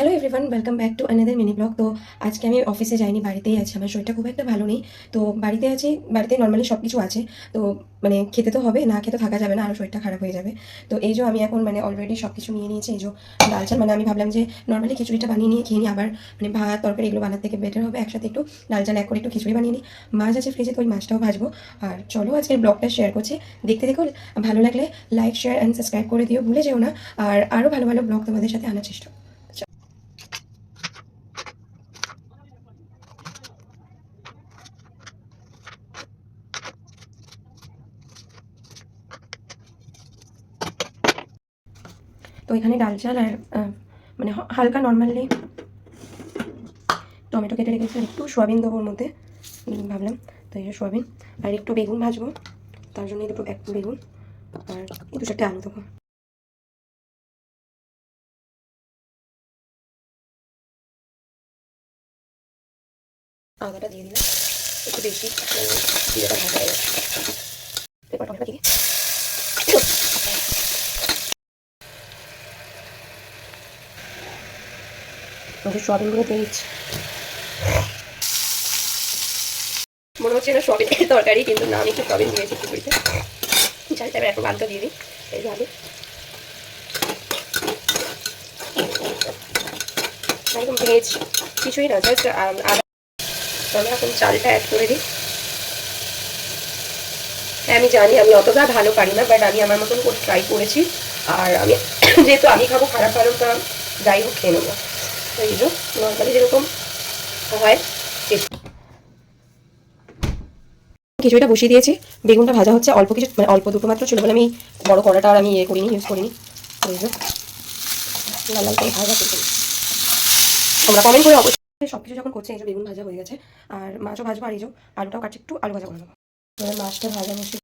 Hello everyone welcome back to another mini vlog তো আজকে আমি অফিসে যাইনি, বাড়িতেই আছি। আমার শরীরটা খুব একটা ভালো নেই। তো বাড়িতে আছি, বাড়িতে নর্মালি সব কিছু আছে। তো মানে খেতে তো হবে, না খেতে থাকা যাবে না আরও শরীরটা খারাপ হয়ে যাবে। তো এই যে আমি এখন মানে অলরেডি সব কিছু নিয়ে নিয়েছি। এই যে ডাল চাল মানে আমি ভাবলাম যে নর্মালি খিচুড়িটা বানিয়ে নিয়ে খেয়ে নিই আবার মানে ভাত, তরকারি এগুলো বানাতে থেকে বেটার হবে। একসাথে একটু ডাল চাল, এক করে একটু খিচুড়ি বানিয়ে নিই। মাছ আছে ফ্রিজে তো ওই মাছটাও ভাজবো। আর চলো আজকের ব্লগটা শেয়ার করছি। দেখতে দেখো ভালো লাগলে লাইক শেয়ার অ্যান্ড সাবস্ক্রাইব করে দিও। ভুলে যেও না। আর আরও ভালো ভালো ব্লগ তোমাদের সাথে আনার চেষ্টা তো এখানে ডাল চাল আর মানে হালকা নর্মালি টমেটো কেটে রেখেছি আর একটু সোয়াবিন দেবো ওর মধ্যে। ভাবলাম তো এই সোয়াবিন। আর একটু বেগুন ভাজবো, তার জন্য দুটো এক বেগুন। আর দু চারটে আলু দেবো। আদাটা দিয়ে দিলাম, একটু বেশি হয়ে গেছে এবার টমেটো দিয়ে ওদের সোয়াবিনগুলো দিয়ে দিচ্ছি মনে হচ্ছে না সোয়াবিনের তরকারি, কিন্তু না, আমি একটু সোয়াবিন দিয়েছি খিচুড়িতে চালটা এবার একটু বালটা দিয়ে দিই, এই আলু। একদম ভেজ, কিছুই না জাস্ট আদা। এখন চালটা অ্যাড করে দিই। হ্যাঁ আমি জানি, আমি অতটা ভালো পারি না বাট আমি আমার মতন করে ট্রাই করেছি। আর আমি, যেহেতু আমি খাব খারাপ ভালো তা যাই হোক, খেয়ে নেব। এই যে নর্মালি যেরকম হয় খিচুড়িটা বসিয়ে দিয়েছি। বেগুনটা ভাজা হচ্ছে, অল্প কিছু মানে অল্প দুটো মাত্র ছিল বলে আমি বড় কড়াটা আর আমি ইয়ে করিনি ইউজ করিনি। লাল লাল করে ভাজা করে তোমরা কমেন্ট করে অবশ্যই সব কিছু যখন করছে, এই যে বেগুন ভাজা হয়ে গেছে, আর মাছও ভাজবো, আর এই যে আলুটাও কাটছি, একটু আলু ভাজা করে দেবো মাছটা ভাজা বসে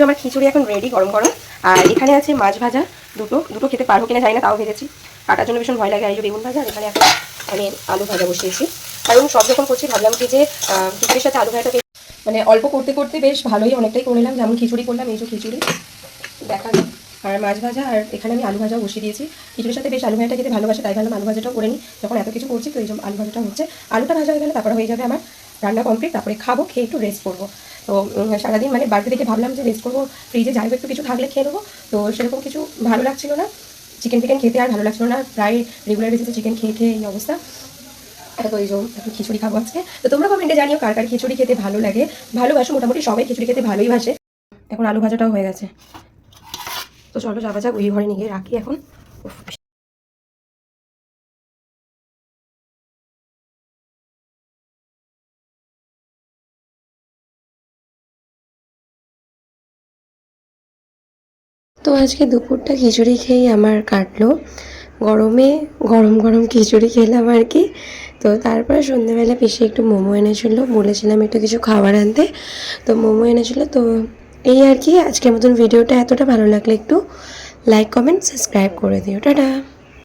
যে আমার খিচুড়ি এখন রেডি গরম গরম। আর এখানে আছে মাছ ভাজা, দুটো দুটো খেতে পারব কিনা জানি না, তাও ভেজেছি কাটার জন্য ভীষণ ভয় লাগে, আর বেগুন ভাজা এখানে এখন আমি আলু ভাজা বসিয়েছি কারণ সব যখন করছি, ভাবলাম কি যে খিচুড়ির সাথে আলু ভাজাটা মানে অল্প করতে করতে বেশ ভালোই অনেকটাই করে নিলাম। যেমন খিচুড়ি করলাম, এই যে খিচুড়ি। দেখালাম আর মাছ ভাজা, আর এখানে আমি আলু ভাজা বসিয়ে দিয়েছি। খিচুড়ির সাথে বেশ আলু ভাজাটা খেতে ভালোবাসে, তাই ভাবলাম আলু ভাজাটাও করে নিই। যখন এত কিছু করছি, তো এই আলু ভাজাটা হচ্ছে। আলুটা ভাজা হয়ে গেলে তারপরে হয়ে যাবে আমার রান্না কমপ্লিট তারপরে খাব, খেয়ে একটু রেস্ট করব। তো সারাদিন মানে বাড়িতে দেখে ভাবলাম যে রেস্ট করব ফ্রিজে যাই হোক একটু কিছু থাকলে খেয়ে নেব। তো সেরকম কিছু ভালো লাগছিল না। চিকেন ফিকেন খেতে আর ভালো লাগছিল না। প্রায় রেগুলার বেসিসে চিকেন খেয়ে খেয়ে এই অবস্থা। তো এই যে, এখন খিচুড়ি খাব আজকে। তো তোমরা কমেন্টে জানিও কার কার খিচুড়ি খেতে ভালো লাগে। ভালোবাসো, মোটামুটি সবাই খিচুড়ি খেতে ভালোই বাসে। এখন আলু ভাজাটাও হয়ে গেছে। তো চলো যাওয়া যাক ওই ঘরে নিয়ে রাখি এখন। তো আজকে দুপুরটা খিচুড়ি খেয়েই আমার কাটলো। গরমে গরম গরম খিচুড়ি খেলাম আর কি। তো তারপরে সন্ধ্যেবেলা পিসে একটু মোমো এনেছিলো, বলেছিলাম একটু কিছু খাবার আনতে। তো মোমো এনেছিলো, তো এই আর কি, আজকের মতন ভিডিওটা এতটা ভালো লাগলে একটু লাইক কমেন্ট সাবস্ক্রাইব করে দিও। টাটা!